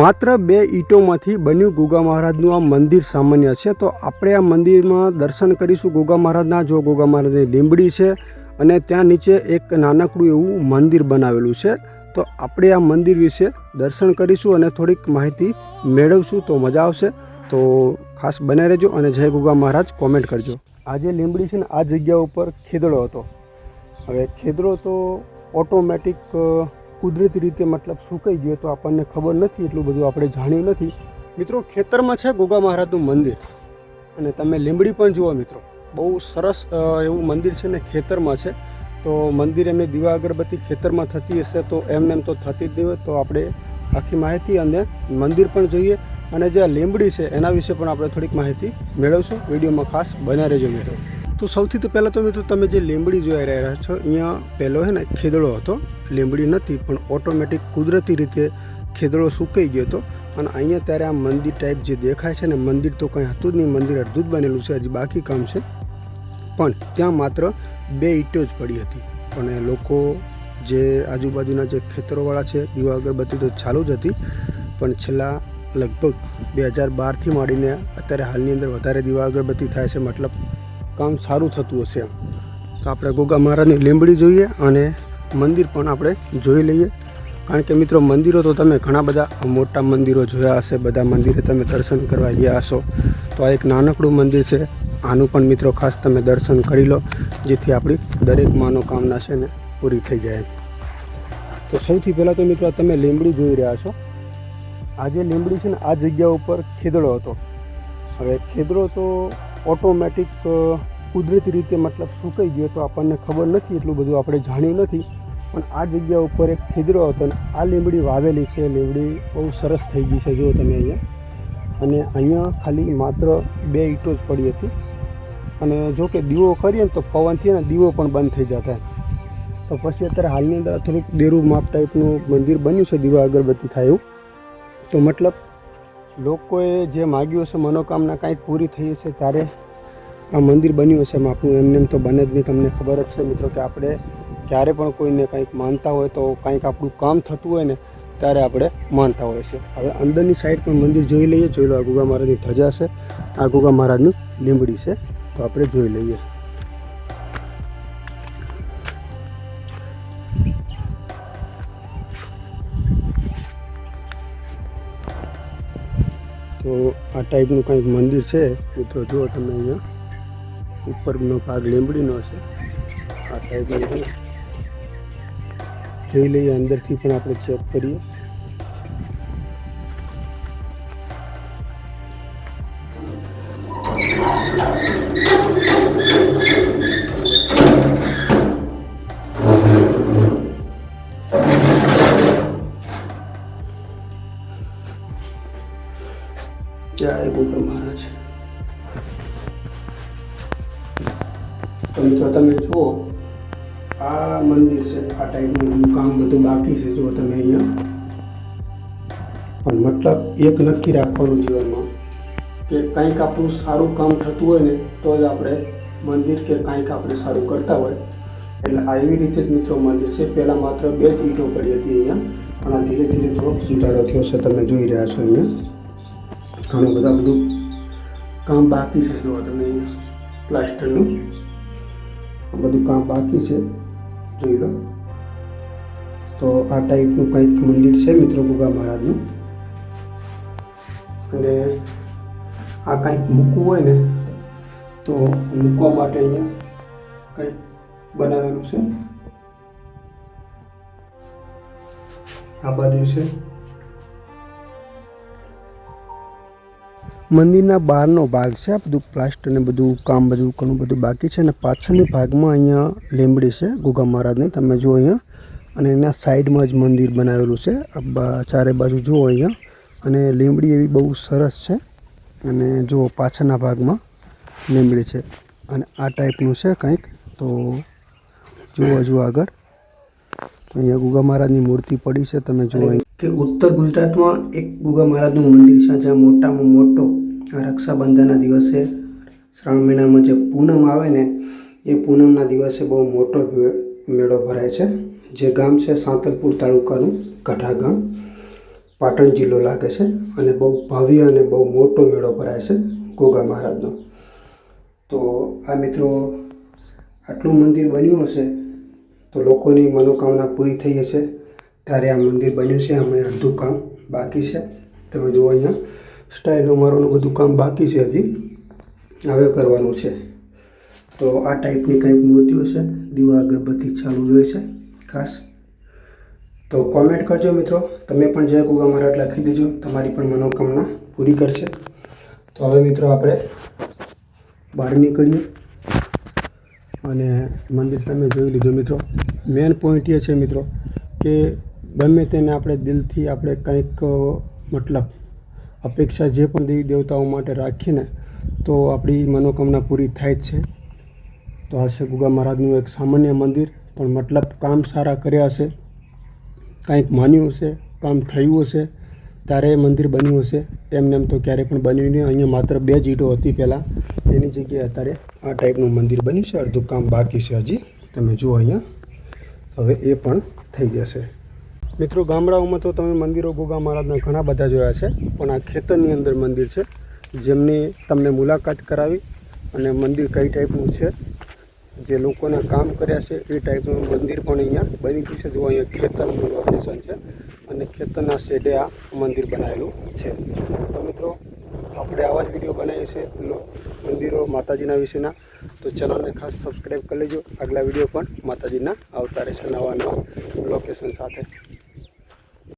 માત્ર બે ઈંટોમાંથી બન્યું ગોગા મહારાજનું આ મંદિર સામાન્ય છે. તો આપણે આ મંદિરમાં દર્શન કરીશું ગોગા મહારાજના. જો ગોગા મહારાજની લીંબડી છે અને ત્યાં નીચે એક નાનકડું એવું મંદિર બનાવેલું છે. તો આપણે આ મંદિર વિશે દર્શન કરીશું અને થોડીક માહિતી મેળવશું તો મજા આવશે. તો ખાસ બને રહેજો અને જય ગોગા મહારાજ કોમેન્ટ કરજો. આજે લીંબડી છે ને, આ જગ્યા ઉપર ખેદડો હતો. હવે ખેદડો તો ઓટોમેટિક કુદરતી રીતે મતલબ સુકાઈ ગયો તો આપણને ખબર નથી, એટલું બધું આપણે જાણ્યું નથી. મિત્રો, ખેતરમાં છે ગોગા મહારાજનું મંદિર. અને તમે લીંબડી પણ જુઓ મિત્રો. બહુ સરસ એવું મંદિર છે ને ખેતરમાં છે. તો મંદિર એમની દીવા અગરબત્તી ખેતરમાં થતી હશે તો એમને એમ તો થતી જ નહીં હોય, તો આપણે આખી માહિતી અને મંદિર પણ જોઈએ. અને જે આ લીંબડી છે, એના વિશે પણ આપણે થોડીક માહિતી મેળવશું. વિડીયોમાં ખાસ બન્યા રહેજો મિત્રો. તો સૌથી તો પહેલાં તો મિત્રો તમે જે લીંબડી જોઈ રહ્યા છો, અહીંયા પહેલો છે ને ખેદડો હતો. લીંબડી નથી, પણ ઓટોમેટિક કુદરતી રીતે ખેદડો સુકાઈ ગયો હતો. અને અહીંયા ત્યારે આ મંદિર ટાઈપ જે દેખાય છે ને, મંદિર તો કંઈ હતું જ નહીં, મંદિર અડધું જ બનેલું છે, હજી બાકી કામ છે. પણ ત્યાં માત્ર બે ઈંટો જ પડી હતી. પણ લોકો જે આજુબાજુના જે ખેતરોવાળા છે, દીવા અગરબત્તી તો ચાલુ જ હતી. પણ છેલ્લા લગભગ બે હજાર બારથી માંડીને અત્યારે હાલની અંદર વધારે દીવા અગરબત્તી થાય છે, મતલબ કામ સારું થતું હશે તો આપણે ગોગા મહારાજની લીંબડી જોઈએ અને મંદિર પણ આપણે જોઈ લઈએ. કારણ કે મિત્રો, મંદિરો તો તમે ઘણા બધા મોટા મંદિરો જોયા હશે, બધા મંદિરે તમે દર્શન કરવા ગયા હશો. તો આ એક નાનકડું મંદિર છે. આનું પણ મિત્રો ખાસ તમે દર્શન કરી લો, જેથી આપણી દરેક મનોકામના છે ને પૂરી થઈ જાય તો સૌથી પહેલાં તો મિત્રો, તમે લીંબડી જોઈ રહ્યા છો. આ જે લીંબડી છે ને, આ જગ્યા ઉપર ખેદડો હતો. હવે ખેદડો તો ઓટોમેટિક કુદરતી રીતે મતલબ સુકાઈ ગયો તો આપણને ખબર નથી, એટલું બધું આપણે જાણ્યું નથી. પણ આ જગ્યા ઉપર એક ખેદડો હતો અને આ લીમડી વાવેલી છે. લીમડી બહુ સરસ થઈ ગઈ છે, જુઓ તમે અહીંયા. અને અહીંયા ખાલી માત્ર બે ઈંટો જ પડી હતી. અને જો કે દીવો કરીએ ને તો પવનથી ને, દીવો પણ બંધ થઈ જતા. તો પછી અત્યારે હાલની અંદર થોડુંક દેરું માપ ટાઈપનું મંદિર બન્યું છે, દીવા અગરબત્તી થાય એવું. તો મતલબ લોકોએ જે માગ્યું હશે, મનોકામના કાંઈક પૂરી થઈ હશે, ત્યારે આ મંદિર બન્યું હશે. આપણું એમને એમ તો બને જ નહીં, તમને ખબર જ છે મિત્રો કે આપણે ક્યારે પણ કોઈને કંઈક માનતા હોય તો કંઈક આપણું કામ થતું હોય ને, ત્યારે આપણે માનતા હોય છે. હવે અંદરની સાઈડ પણ મંદિર જોઈ લઈએ. જોઈ લો, આ ગુગા મહારાજની ધજા છે. આ ગુગા મહારાજનું લીંબડી છે. તો આપણે જોઈ લઈએ. તો આ ટાઈપનું કંઈક મંદિર છે. મિત્રો, જુઓ તમે અહીંયા. ઉપરનો ભાગ લીંબડીનો છે. આ ટાઈપનું જોઈ લઈએ, અંદરથી પણ આપણે ચેક કરીએ. જય બુદ્ધ મહારાજ તો મિત્રો તમે જુઓ, આ મંદિર છે, આ ટાઈપનું કામ બધું બાકી છે જો તમે અહીંયા. પણ મતલબ એક નક્કી રાખવાનું જીવનમાં કે કંઈક આપણું સારું કામ થતું હોય ને, તો જ આપણે મંદિર કે કંઈક આપણે સારું કરતા હોય. એટલે આવી રીતે જ મિત્રો મંદિર છે. પહેલાં માત્ર બે જ ઈંટો પડી હતી અહીંયા, પણ આ ધીરે ધીરે થોડોક સુધારો થયો છે, તમે જોઈ રહ્યા છો અહીંયા. ઘણું બધા બધું કામ બાકી છે જો તમે અહીંયા પ્લાસ્ટરનું બધું કામ બાકી છે, જોઈ લો. તો આ ટાઈપનું કંઈક મંદિર છે મિત્રો ગુગા મહારાજનું. અને આ કંઈક મૂકવું હોય ને, તો મૂકવા માટે અહીંયા કંઈક બનાવેલું છે. આ બાજુ છે મંદિરના બહારનો ભાગ છે. આ બધું પ્લાસ્ટર ને બધું કામ બધું ઘણું બધું બાકી છે અને પાછળની ભાગમાં અહીંયા લીંબડી છે, ગુગા મહારાજની. તમે જુઓ અહીંયા. અને એના સાઈડમાં જ મંદિર બનાવેલું છે. ચારે બાજુ જુઓ અહીંયા. અને લીંબડી એવી બહુ સરસ છે. અને જુઓ પાછળના ભાગમાં લીંબડી છે. અને આ ટાઈપનું છે કંઈક. તો જુઓ જુઓ આગળ. અહીંયા ગુગા મહારાજની મૂર્તિ પડી છે. તમે જુઓ કે ઉત્તર ગુજરાતમાં એક ગુગા મહારાજનું મંદિર છે, જ્યાં મોટામાં મોટો આ રક્ષાબંધનના દિવસે શ્રાવણ મહિનામાં જે પૂનમ આવે ને, એ પૂનમના દિવસે બહુ મોટો મેળો ભરાય છે. જે ગામ છે સાંતલપુર તાલુકાનું કઢા ગામ. પાટણ જિલ્લો લાગે છે અને બહુ ભવ્ય અને બહુ મોટો મેળો ભરાય છે ગોગા મહારાજનો. તો આ મિત્રો આટલું મંદિર બન્યું હશે તો લોકોની મનોકામના પૂરી થઈ હશે. ત્યારે આ મંદિર બન્યું છે અમે અડધું કામ બાકી છે. તમે જુઓ અહીંયા સ્ટાઇલો મારવાનું બધું કામ બાકી છે હજી. હવે કરવાનું છે. તો આ ટાઈપની કંઈક મૂર્તિઓ છે, દીવા, અગરબત્તી ચાલુ જોઈએ છે, ખાસ. તો કોમેન્ટ કરજો મિત્રો. તમે પણ જય ગુગા મહારાજ લખી દેજો. તમારી પણ મનોકામના પૂરી કરશે. તો હવે મિત્રો આપણે બહાર નીકળીએ. અને મંદિર તમે જોઈ લીધું મિત્રો. મેન પોઈન્ટ એ છે મિત્રો કે ગમે તેને આપણે દિલથી આપણે કંઈક મતલબ અપેક્ષા જે પણ દેવી દેવતાઓ માટે રાખીને તો આપણી મનોકામના પૂરી થાય જ છે. તો આ ગુગા મહારાજનું એક સામાન્ય મંદિર, પણ મતલબ કામ સારા કર્યા હશે, કાંઈક માન્યું હશે, કામ થયું હશે, ત્યારે એ મંદિર બન્યું હશે. એમને એમ તો ક્યારે પણ બન્યું નહીં, અહીંયા માત્ર બે જ ઈંટો હતી પહેલાં. એની જગ્યાએ અત્યારે આ ટાઈપનું મંદિર બન્યું છે, અડધું કામ બાકી છે હજી. તમે જુઓ અહીંયા. હવે એ પણ થઈ જશે. મિત્રો, ગામડાઓમાં તો તમે મંદિરો, ગોગા મહારાજના ઘણા બધા જોયા છે, પણ આ ખેતરની અંદર મંદિર છે, જેમની તમને મુલાકાત કરાવી અને મંદિર કઈ ટાઈપનું છે, જે લોકોના કામ કર્યા છે, એ ટાઈપનું મંદિર પણ અહીંયા બની ગયું છે. જો અહીંયા ખેતરનું લોકેશન છે અને ખેતરના શેડે આ મંદિર બનાવેલું છે. તો મિત્રો, આપણે આવા જ વીડિયો બનાવીએ છીએ મંદિરો માતાજીના વિશેના. તો ચેનલને ખાસ સબસ્ક્રાઈબ કરી લેજો. આગલા વીડિયો પણ માતાજીના આવતા રહેશે નવા નવા લોકેશન સાથે.